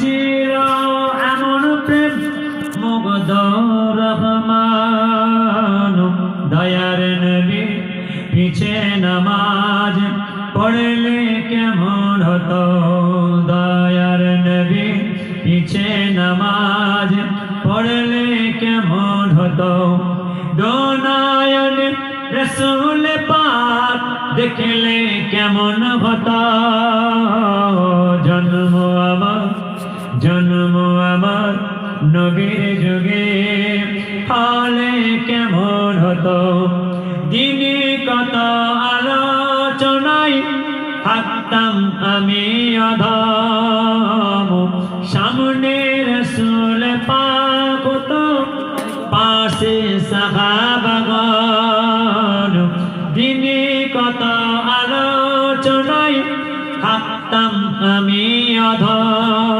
চির এমন প্রেম মুগ্ধ রহমান, দয়ার নবী, পিছে নামাজ পড়লে কেমন হতো? দয়ার নবী, পিছে নামাজ পড়লে কেমন হতো? দোনায়ন রসুল পাক দেখলে কেমন হতো? হলে কেমন হতো? দিনে কত আলোচনায় থাকতাম আমি অধম। সামনে রসুল পাক তো পাশে সাহাবাগন দিনে কত আলোচনায় থাকতাম আমি অধম।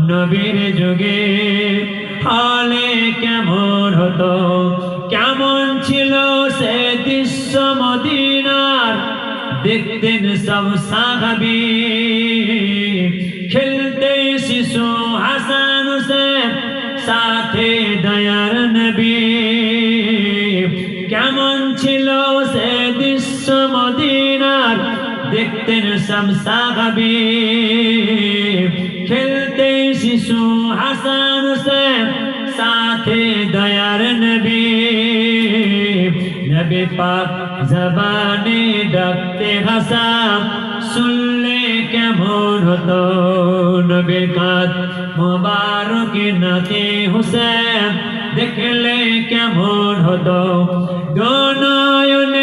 নবীর যুগে হলে কেমন হতো? কেমন ছিল সে দৃশ্য মদিনার? দেখতেন সব সাহাবি। খেলতে শিশু হাসান হুসেন, সাথে দয়ার নবী। কেমন ছিল সে দৃশ্য মদিনার? দেখতেন সব সাহাবি। খেলতে শিশু হাসান হুসেন, সাথে দয়ার নবী। নবী পাক জবানে ডাকতে হাসাম শুনলে কেমন হতো? নবী কাত মোবারক নাতে হুসেন, দেখলে কেমন হতো? দোনয়ন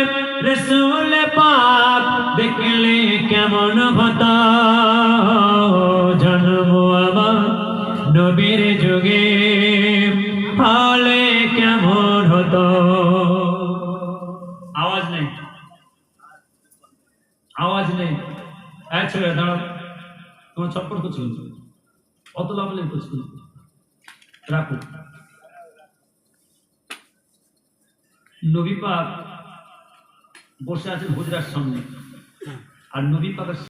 রসুল পাক, দেখলে কেমন হতো? নবীর যুগে ফলে কেমন হতো? আওয়াজ নেই। আওয়াজ নেই। দাঁড়াও। তোমার চপ্পর করছি। কিন্তু অত লাভলে করছি। কিন্তু রাখো। নবী পাক বসে আছেন হুজরার সামনে। আর নবী পাকের